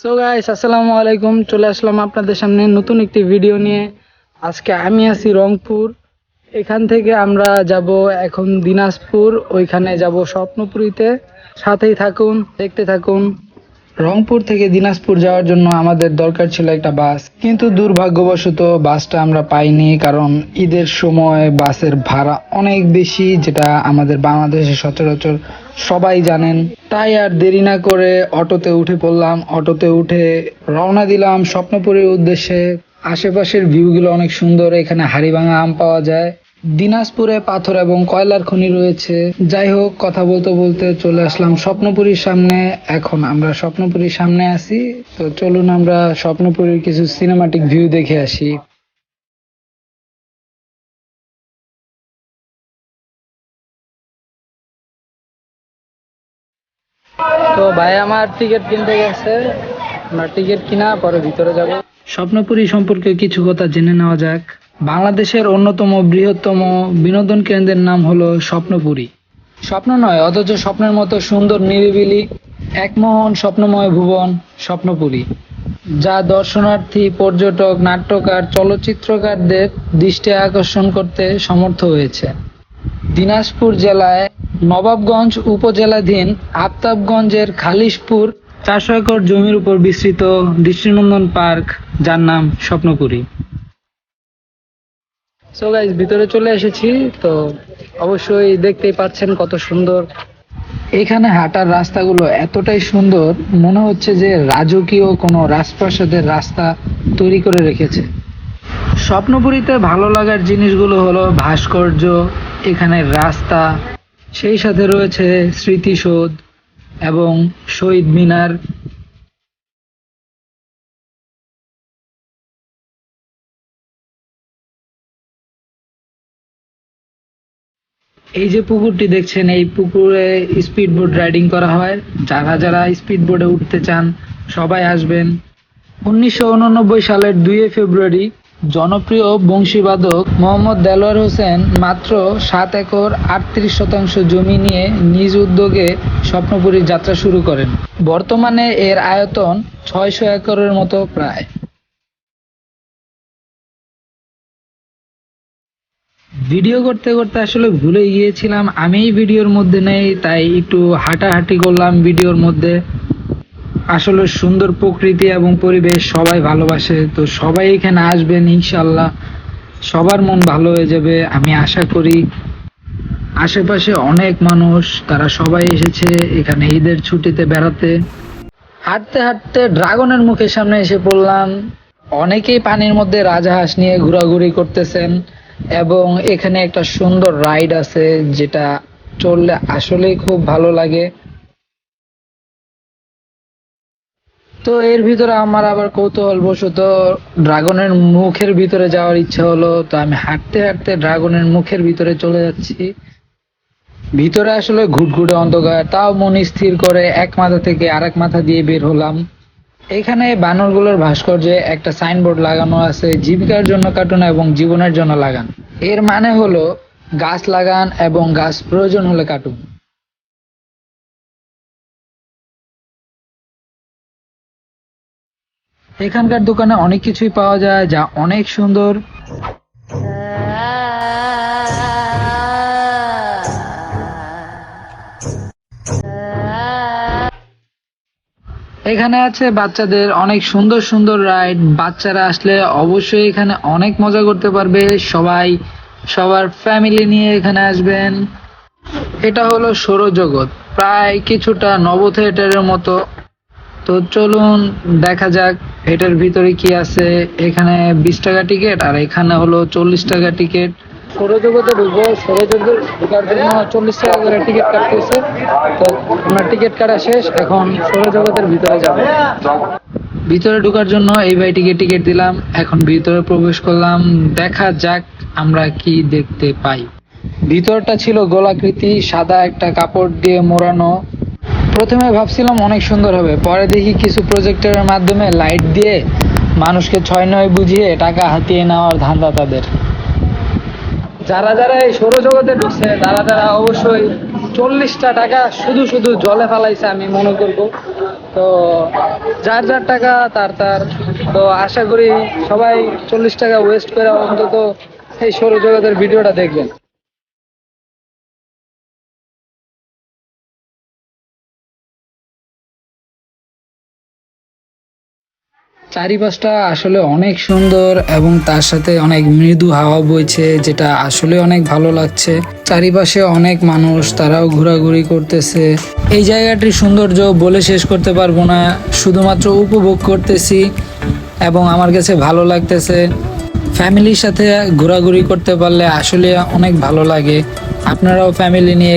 So guys আসসালামু আলাইকুম চলে আসলাম আপনাদের সামনে নতুন একটি ভিডিও নিয়ে। আজকে আমি আছি রংপুর। এখান থেকে আমরা যাব এখন দিনাজপুর। ওইখানে যাব স্বপ্নপুরীতে। সাথেই থাকুন, দেখতে থাকুন। রংপুর থেকে দিনাজপুর যাওয়ার জন্য আমাদের দরকার ছিল একটা বাস। কিন্তু দুর্ভাগ্যবশত বাসটা আমরা পাইনি কারণ ঈদের সময় বাসের ভাড়া অনেক বেশি, যেটা আমাদের বাংলাদেশে সচরাচর সবাই জানেন। তাই আর দেরি না করে অটোতে উঠে পড়লাম। অটোতে উঠে রওনা দিলাম স্বপ্নপুরীর উদ্দেশ্যে। আশেপাশের ভিউগুলো অনেক সুন্দর, এখানে হাড়িভাঙা আম পাওয়া যায়। দিনাজপুরে পাথর এবং কয়লার খনি রয়েছে। যাই হোক, কথা বলতে বলতে চলে আসলাম স্বপ্নপুরীর সামনে। এখন আমরা স্বপ্নপুরীর সামনে আছি। তো চলুন আমরা স্বপ্নপুরীর কিছু সিনেমাটিক ভিউ দেখে আসি। তো ভাই, আমার টিকিট কিনতে গেছে। আমরা টিকিট কিনা, পরে ভিতরে যাব। স্বপ্নপুরী সম্পর্কে কিছু কথা জেনে নেওয়া যাক। বাংলাদেশের অন্যতম বৃহত্তম বিনোদন কেন্দ্রের নাম হলো স্বপ্নপুরী। স্বপ্ন নয়, অথচ স্বপ্নের মতো সুন্দর নিরিবিলি একমোহন স্বপ্নময় ভুবন স্বপ্নপুরী, যা দর্শনার্থী, পর্যটক, নাট্যকার, চলচ্চিত্রকারদের দৃষ্টি আকর্ষণ করতে সমর্থ হয়েছে। দিনাজপুর জেলায় নবাবগঞ্জ উপজেলাধীন আফতাবগঞ্জের খালিশপুর চারশো একর জমির উপর বিস্তৃত দৃষ্টিনন্দন পার্ক, যার নাম স্বপ্নপুরী। সো গাইজ ভিতরে চলে এসেছি, তো অবশ্যই দেখতেই পাচ্ছেন কত সুন্দর। এখানে হাঁটার রাস্তাগুলো এতটাই সুন্দর, মনে হচ্ছে যে রাজকীয় কোনো রাজপ্রাসাদের রাস্তা তৈরি করে রেখেছে। স্বপ্নপুরীতে ভালো লাগার জিনিসগুলো হলো ভাস্কর্য, এখানে রাস্তা, সেই সাথে রয়েছে স্মৃতিসৌধ এবং শহীদ মিনার। এই যে পুকুরটি দেখছেন, এই পুকুরে স্পিড বোট রাইডিং করা হয়। যারা যারা স্পিড বোটে উঠতে চান, সবাই আসবেন। উনিশশো উননব্বই সালের দুই ফেব্রুয়ারি, জনপ্রিয় বংশীবাদক মোহাম্মদ দেলোয়ার হোসেন মাত্র সাত একর আটত্রিশ শতাংশ জমি নিয়ে নিজ উদ্যোগে স্বপ্নপুরীর যাত্রা শুরু করেন। বর্তমানে এর আয়তন ছয়শো একরের মতো প্রায়। ভিডিও করতে করতে আসলে ভুলে গিয়েছিলাম। আমি ভিডিওর মধ্যে নেই, তাই একটু হাঁটাহাঁটি করলাম ভিডিওর মধ্যে। আসলে সুন্দর প্রকৃতি এবং পরিবেশ সবাই ভালোবাসে, তো সবাই এখানে আসবেন ইনশাল্লাহ সবার মন ভালো হয়ে যাবে, আমি আশা করি। আশেপাশে অনেক মানুষ, তারা সবাই এসেছে এখানে ঈদের ছুটিতে বেড়াতে। হাঁটতে হাঁটতে ড্রাগনের মুখের সামনে এসে পড়লাম। অনেকেই পানির মধ্যে রাজাহাঁস নিয়ে ঘোরাঘুরি করতেছেন। এবং এখানে একটা সুন্দর রাইড আছে যেটা চললে আসলেই খুব ভালো লাগে। তো এর ভিতরে আমার আবার কৌতূহল কৌতূহলবশত ড্রাগনের মুখের ভিতরে যাওয়ার ইচ্ছা হলো, তো আমি হাঁটতে হাঁটতে ড্রাগনের মুখের ভিতরে চলে যাচ্ছি। ভিতরে আসলে ঘুটঘুটে অন্ধকার, তাও মন স্থির করে এক মাথা থেকে আরেক মাথা দিয়ে বের হলাম। এখানে বানরগুলোর ভাস্কর্যে একটা সাইনবোর্ড লাগানো আছে, জীবিকার জন্য কাটুন এবং জীবনের জন্য লাগান। এর মানে হলো গাছ লাগান এবং গাছ প্রয়োজন হলে কাটুন। এখানকার দোকানে অনেক কিছুই পাওয়া যায় যা অনেক সুন্দর। এখানে আছে বাচ্চাদের অনেক সুন্দর সুন্দর রাইড। বাচ্চারা আসলে অবশ্যই এখানে অনেক মজা করতে পারবে। সবাই, সবার ফ্যামিলি নিয়ে এখানে আসবেন। এটা হলো সৌরজগৎ, প্রায় কিছুটা নব থিয়েটারের মতো। তো চলুন দেখা যাক এটার ভিতরে কি আছে। এখানে বিশ টাকা টিকিট আর এখানে হলো চল্লিশ টাকা টিকিট। সৌরজগতে ঢুকবো। সৌরজগতে ঢোকার জন্য চল্লিশ টাকা করে টিকিট কাটতেছে। তো আমার টিকিট কাটা শেষ, এখন সৌরজগতের ভিতরে যাব। ভিতরে ঢোকার জন্য এই ভাইটিকে টিকিট দিলাম। এখন ভিতরে প্রবেশ করলাম। দেখা যাক আমরা কি দেখতে পাই। ভিতরটা ছিল গোলাকৃতি, সাদা একটা কাপড় দিয়ে মোড়ানো। প্রথমে ভাবছিলাম অনেক সুন্দর হবে। পরে দেখি কিছু প্রজেক্টরের মাধ্যমে লাইট দিয়ে মানুষকে ছয় নয় বুঝিয়ে টাকা হাতিয়ে নেওয়ার ধান্দা তাদের। যারা যারা এই সৌরজগতে ঢুকছে, তারা তারা অবশ্যই চল্লিশটা টাকা শুধু শুধু জলে ফেলাইছে আমি মনে করব। তো যার যার টাকা, তার তার। তো আশা করি সবাই চল্লিশ টাকা ওয়েস্ট করে অন্তত এই সৌরজগতের ভিডিওটা দেখবেন। চারিপাশটা আসলে অনেক সুন্দর এবং তার সাথে অনেক মৃদু হাওয়া বইছে, যেটা আসলে অনেক ভালো লাগছে। চারিপাশে অনেক মানুষ, তারাও ঘোরাঘুরি করতেছে। এই জায়গাটির সৌন্দর্য বলে শেষ করতে পারব না। শুধুমাত্র উপভোগ করতেছি এবং আমার কাছে ভালো লাগতেছে। ফ্যামিলির সাথে ঘোরাঘুরি করতে পারলে আসলে অনেক ভালো লাগে। আপনারাও ফ্যামিলি নিয়ে